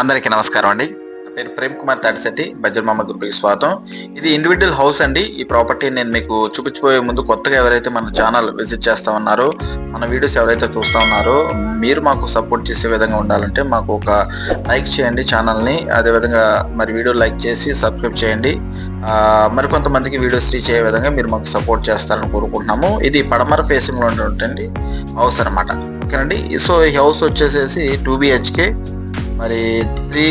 అందరికీ నమస్కారం అండి. నా పేరు ప్రేమ్ కుమార్ తాడిశెట్టి బజ్జర్ మహమ్మద్ గ్రూప్కి స్వాగతం. ఇది ఇండివిజువల్ హౌస్ అండి. ఈ ప్రాపర్టీ నేను మీకు చూపించిపోయే ముందు కొత్తగా ఎవరైతే మన ఛానల్ విజిట్ చేస్తా ఉన్నారో మన వీడియోస్ ఎవరైతే చూస్తా ఉన్నారో మీరు మాకు సపోర్ట్ చేసే విధంగా ఉండాలంటే మాకు ఒక లైక్ చేయండి ఛానల్ని అదేవిధంగా మరి వీడియో లైక్ చేసి సబ్స్క్రైబ్ చేయండి. మరికొంతమందికి వీడియోస్ రీచ్ అయ్యే విధంగా మీరు మాకు సపోర్ట్ చేస్తారని కోరుకుంటున్నాము. ఇది పడమర ఫేసింగ్లో ఉంటుంది హౌస్ అనమాట ఓకేనండి? సో ఈ హౌస్ వచ్చేసేసి టూ బిహెచ్కే మరి త్రీ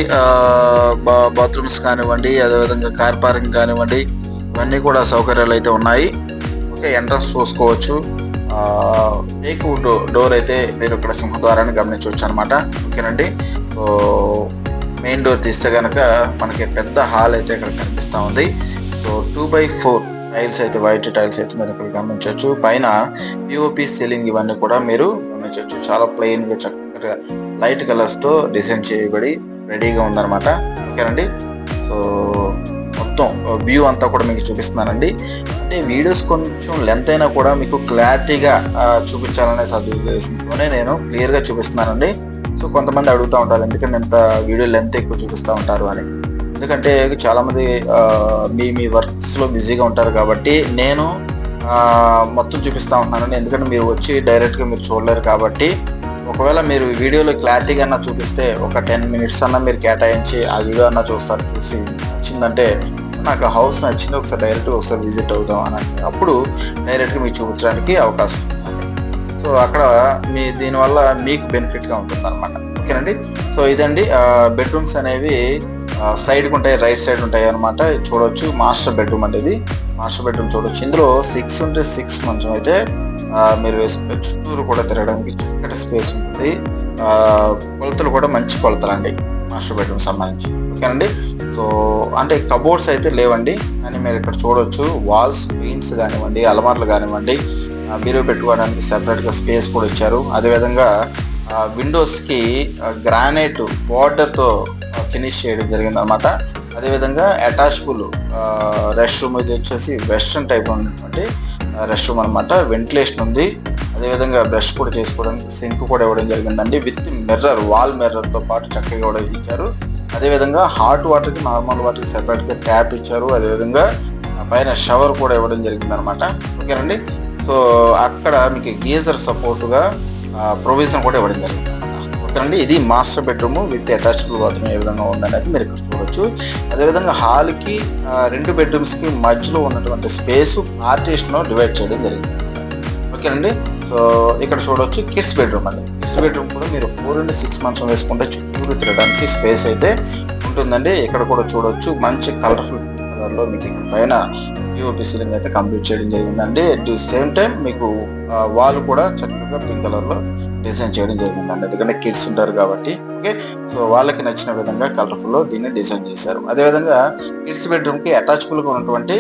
బాత్రూమ్స్ కానివ్వండి అదేవిధంగా కార్ పార్కింగ్ కానివ్వండి ఇవన్నీ కూడా సౌకర్యాలు అయితే ఉన్నాయి. ఓకే ఎంట్రన్స్ చూసుకోవచ్చు. టేక్ వుడ్ డోర్ అయితే మీరు ఇక్కడ సింహద్వారాన్ని గమనించవచ్చు అనమాట ఓకేనండి? సో మెయిన్ డోర్ తీస్తే కనుక మనకి పెద్ద హాల్ అయితే ఇక్కడ కనిపిస్తూ ఉంది. So two by four tiles అయితే వైట్ టైల్స్ అయితే మీరు ఇక్కడ గమనించవచ్చు. పైన పిఓపి సీలింగ్ ఇవన్నీ కూడా మీరు గమనించవచ్చు. చాలా ప్లెయిన్గా లైట్ కలర్స్తో డిజైన్ చేయబడి రెడీగా ఉందన్నమాట. ఓకేనండి సో మొత్తం వ్యూ అంతా కూడా మీకు చూపిస్తున్నానండి. అంటే వీడియోస్ కొంచెం లెంత్ అయినా కూడా మీకు క్లారిటీగా చూపించాలనే సదుద్దేశంతోనే నేను క్లియర్గా చూపిస్తున్నానండి. సో కొంతమంది అడుగుతూ ఉంటారు ఎందుకంటే ఇంత వీడియో లెంత్ ఎక్కువ చూపిస్తూ ఉంటారు? అని. ఎందుకంటే చాలామంది మీ మీ వర్క్స్లో బిజీగా ఉంటారు కాబట్టి నేను మొత్తం చూపిస్తా ఉంటానండి ఎందుకంటే మీరు వచ్చి డైరెక్ట్గా మీరు చూడలేరు కాబట్టి ఒకవేళ మీరు వీడియోలో క్లారిటీగా అన్నా చూపిస్తే ఒక టెన్ మినిట్స్ అన్నా మీరు కేటాయించి ఆ వీడియో అన్నా చూస్తారు చూసి నచ్చిందంటే నాకు హౌస్ నచ్చింది ఒకసారి డైరెక్ట్ ఒకసారి విజిట్ అవుదాం అని అప్పుడు డైరెక్ట్గా మీకు చూపించడానికి అవకాశం ఉంటుంది. సో అక్కడ మీ దీనివల్ల మీకు బెనిఫిట్గా ఉంటుంది అనమాట ఓకేనండి సో ఇదండి బెడ్రూమ్స్ అనేవి సైడ్కి ఉంటాయి రైట్ సైడ్ ఉంటాయి అనమాట చూడొచ్చు మాస్టర్ బెడ్రూమ్ అనేది మాస్టర్ బెడ్రూమ్ చూడొచ్చు. ఇందులో సిక్స్ ఉంటే సిక్స్ మంచం అయితే మీరు వేసుకునే చుట్టూరు కూడా తిరగడానికి చక్కటి స్పేస్ ఉంటుంది. కొలతలు కూడా మంచి కొలతలు అండి మాస్టర్ బెడ్రూమ్ సంబంధించి. ఓకేనండి? సో అంటే కబోర్డ్స్ అయితే లేవండి కానీ మీరు ఇక్కడ చూడొచ్చు వాల్స్ పెయింట్స్ కానివ్వండి అలమార్లు కానివ్వండి మీరు పెట్టుకోవడానికి సెపరేట్గా స్పేస్ కూడా ఇచ్చారు. అదేవిధంగా విండోస్కి గ్రానైట్ బార్డర్తో ఫినిష్ చేయడం జరిగింది అనమాట అదేవిధంగా అటాచ్బుల్ రెస్ట్ రూమ్ ఇది వచ్చేసి వెస్ట్రన్ టైప్ ఉన్నటువంటి రెస్ట్ రూమ్ అనమాట వెంటిలేషన్ ఉంది. అదేవిధంగా బ్రష్ కూడా చేసుకోవడానికి సింక్ కూడా ఇవ్వడం జరిగిందండి. విత్ మిర్రర్ వాల్ మిర్రర్తో పాటు చక్కగా కూడా ఇచ్చారు. అదేవిధంగా హాట్ వాటర్కి నార్మల్ వాటర్కి సెపరేట్గా ట్యాప్ ఇచ్చారు. అదేవిధంగా పైన షవర్ కూడా ఇవ్వడం జరిగిందనమాట ఓకేనండి సో అక్కడ మీకు గీజర్ సపోర్టుగా ప్రొవిజన్ కూడా ఇవ్వడం జరిగింది. చెప్తానండి. ఇది master bedroom with attached bathroom ఏ విధంగా ఉందనేది మీరు ఇక్కడ చూడొచ్చు. అదేవిధంగా హాల్కి రెండు బెడ్రూమ్స్కి మధ్యలో ఉన్నటువంటి స్పేస్ పార్టీషన్ డివైడ్ చేయడం జరిగింది. ఓకేనండి? సో ఇక్కడ చూడొచ్చు కిడ్స్ బెడ్రూమ్ అండి. కిడ్స్ బెడ్రూమ్ కూడా మీరు ఫోర్ అండ్ సిక్స్ మంత్స్ వేసుకుంటే చుట్టూరు తిరగడానికి స్పేస్ అయితే ఉంటుందండి. ఇక్కడ కూడా చూడొచ్చు మంచి కలర్ఫుల్ కలర్లో మీకు ఇక్కడ పైన పిఓపి సీలింగ్ అయితే కంప్లీట్ చేయడం జరిగిందండి. అట్ ది సేమ్ టైం మీకు వాల్ కూడా చక్కగా పింక్ కలర్లో డిజైన్ చేయడం జరిగిందండి ఎందుకంటే కిడ్స్ ఉంటారు కాబట్టి ఓకే సో వాళ్ళకి నచ్చిన విధంగా కలర్ఫుల్లో దీన్ని డిజైన్ చేశారు. అదేవిధంగా కిడ్స్ బెడ్రూమ్కి అటాచబుల్గా ఉన్నటువంటి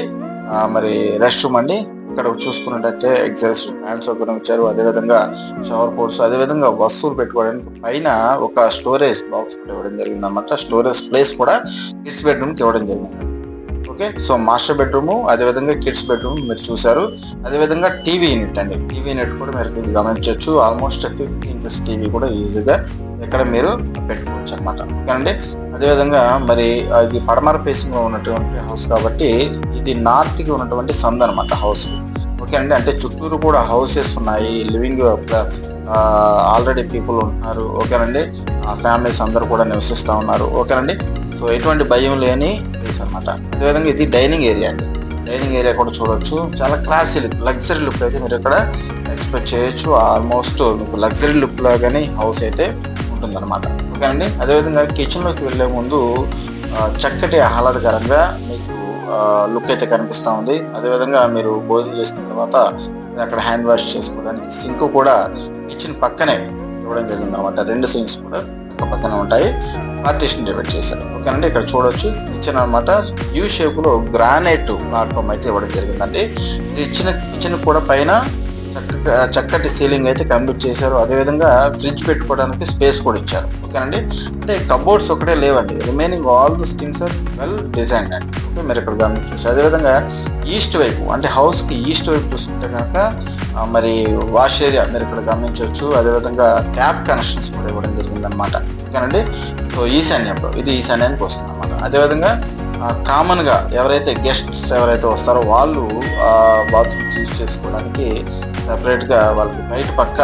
మరి రెస్ట్ రూమ్ అండి. ఇక్కడ చూసుకున్నట్టయితే ఎగ్జాస్ట్ ఫ్యాన్ సౌకర్యం ఇచ్చారు. అదేవిధంగా షవర్ కోర్స్ అదేవిధంగా వస్తువులు పెట్టుకోవడానికి పైన ఒక స్టోరేజ్ బాక్స్ కూడా ఇవ్వడం జరిగింది అనమాట స్టోరేజ్ ప్లేస్ కూడా కిడ్స్ బెడ్రూమ్కి ఇవ్వడం జరిగింది. ఓకే? సో మాస్టర్ బెడ్రూమ్ అదేవిధంగా కిడ్స్ బెడ్రూమ్ మీరు చూసారు అదేవిధంగా టీవీ యూనిట్ అండి. టీవీ యూనిట్ కూడా మీరు గమనించవచ్చు ఆల్మోస్ట్ ఫిఫ్టీ ఇంచెస్ టీవీ కూడా ఈజీగా ఇక్కడ మీరు పెట్టుకోవచ్చు అనమాట ఓకేనండి? అదేవిధంగా మరి ఇది పడమర ఫేసింగ్లో ఉన్నటువంటి హౌస్ కాబట్టి ఇది నార్త్కి ఉన్నటువంటి సంద్ అనమాట హౌస్. ఓకే అండి అంటే చుట్టూరు కూడా హౌసెస్ ఉన్నాయి. లివింగ్ ఆల్రెడీ పీపుల్ ఉంటున్నారు. ఓకేనండి? ఫ్యామిలీస్ అందరూ కూడా నివసిస్తూ ఉన్నారు. ఓకేనండి? సో ఎటువంటి భయం లేని ప్లేస్ అనమాట అదేవిధంగా ఇది డైనింగ్ ఏరియా అండి. డైనింగ్ ఏరియా కూడా చూడొచ్చు. చాలా క్లాసీ లుక్ లగ్జరీ లుక్ అయితే మీరు ఇక్కడ ఎక్స్పెక్ట్ చేయొచ్చు. ఆల్మోస్ట్ మీకు లగ్జరీ లుక్ లాగానే హౌస్ అయితే ఉంటుందన్నమాట. ఓకేనండి? అదేవిధంగా కిచెన్లోకి వెళ్ళే ముందు చక్కటి ఆహ్లాదకరంగా మీకు లుక్ అయితే కనిపిస్తూ ఉంది. అదేవిధంగా మీరు భోజనం చేసిన తర్వాత అక్కడ హ్యాండ్ వాష్ చేసుకోవడానికి సింక్ కూడా కిచెన్ పక్కనే ఇవ్వడం జరిగింది అనమాట రెండు సింక్స్ కూడా పక్కనే పక్కన ఉంటాయి. పార్టీషన్ డివైడ్ చేశారు. ఓకేనండి? ఇక్కడ చూడొచ్చు. కిచెన్ అనమాట యూ షేప్లో గ్రానైట్ ప్లాట్ఫామ్ అయితే ఇవ్వడం జరిగిందండి. ఇది ఇచ్చిన కిచెన్ కూడా పైన చక్కటి సీలింగ్ అయితే కంప్లీట్ చేశారు. అదేవిధంగా ఫ్రిడ్జ్ పెట్టుకోవడానికి స్పేస్ కూడా ఇచ్చారు. ఓకేనండి? అంటే కబోర్డ్స్ ఒకటే లేవండి. Remaining all this things are well design అండి. ఓకే మీరు ఇక్కడ గమనించవచ్చు. అదేవిధంగా ఈస్ట్ వైపు అంటే హౌస్కి ఈస్ట్ వైపు చూసుకుంటే కనుక మరి వాష్ ఏరియా మీరు ఇక్కడ గమనించవచ్చు. అదేవిధంగా ట్యాప్ కనెక్షన్స్ కూడా ఇవ్వడం జరిగింది అనమాట ఓకేనండి? సో ఈశాన్యంలో ఇది ఈశాన్యానికి వస్తుంది అనమాట అదేవిధంగా కామన్గా ఎవరైతే గెస్ట్స్ ఎవరైతే వస్తారో వాళ్ళు బాత్రూమ్స్ యూజ్ చేసుకోవడానికి సపరేట్గా వాళ్ళకి బయట పక్క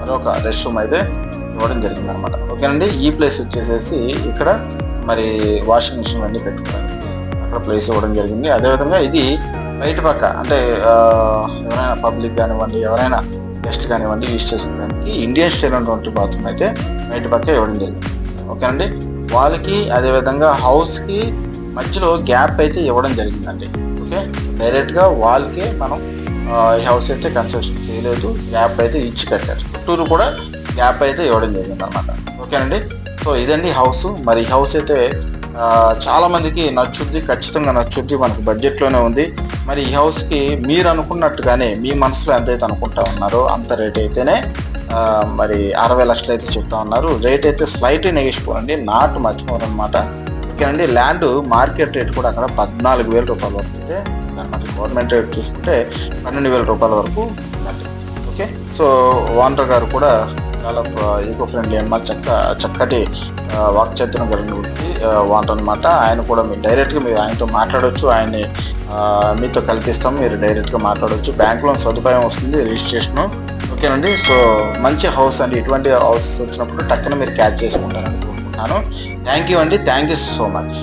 మరొక రెస్ట్ రూమ్ అయితే ఇవ్వడం జరిగింది అనమాట ఓకేనండి? ఈ ప్లేస్ వచ్చేసేసి ఇక్కడ మరి వాషింగ్ మిషన్ అన్నీ పెట్టుకోవడానికి అక్కడ ప్లేస్ ఇవ్వడం జరిగింది. అదేవిధంగా ఇది బయట పక్క అంటే ఎవరైనా పబ్లిక్ కానివ్వండి ఎవరైనా గెస్ట్ కానివ్వండి యూజ్ చేసుకోవడానికి ఇండియన్ స్టైల్ ఉన్నటువంటి బాత్రూమ్ అయితే బయట పక్క ఇవ్వడం జరిగింది. ఓకేనండి? వాళ్ళకి అదేవిధంగా హౌస్కి మధ్యలో గ్యాప్ అయితే ఇవ్వడం జరిగిందండి. ఓకే? డైరెక్ట్గా వాళ్ళకే మనం ఈ హౌస్ అయితే కన్స్ట్రక్షన్ చేయలేదు గ్యాప్ అయితే ఇచ్చి కట్టారు. చుట్టూరు కూడా గ్యాప్ అయితే ఇవ్వడం జరిగింది అనమాట ఓకేనండి? సో ఇదండి హౌస్. మరి ఈ హౌస్ అయితే చాలామందికి చాలా మందికి నచ్చుద్ది ఖచ్చితంగా నచ్చుద్ది మనకు బడ్జెట్లోనే ఉంది మరి ఈ హౌస్కి మీరు అనుకున్నట్టుగానే మీ మనసులో ఎంతైతే అనుకుంటా ఉన్నారో అంత రేట్ అయితేనే మరి అరవై లక్షలు అయితే చెప్తా ఉన్నారు రేట్ అయితే స్లైట్ నెగిసిపోండి నాట్ మర్చిపోరు అనమాట ఓకేనండి ల్యాండ్ మార్కెట్ రేట్ కూడా అక్కడ పద్నాలుగు వేల రూపాయల వరకు అయితే ఉందన్నమాట గవర్నమెంట్ రేట్ చూసుకుంటే పన్నెండు వేల రూపాయల వరకు ఓకే సో ఓనర్ గారు కూడా చాలా ఈకో ఫ్రెండ్లీ అమ్మ చక్క చక్కటి ఆ, వాక్చాతుర్యం కలిగిన వ్యక్తి వాంట్ అనమాట ఆయన కూడా మీరు డైరెక్ట్గా మీరు ఆయనతో మాట్లాడవచ్చు ఆయన్ని మీతో కల్పిస్తాం. మీరు డైరెక్ట్గా మాట్లాడవచ్చు బ్యాంక్ లోన్ సదుపాయం వస్తుంది రిజిస్ట్రేషన్. ఓకేనండి? సో మంచి హౌస్ అండి. ఇటువంటి హౌస్ వచ్చినప్పుడు టక్కున మీరు క్యాచ్ చేసుకుంటారని అనుకుంటున్నాను థ్యాంక్ యూ అండి. Thank you so much.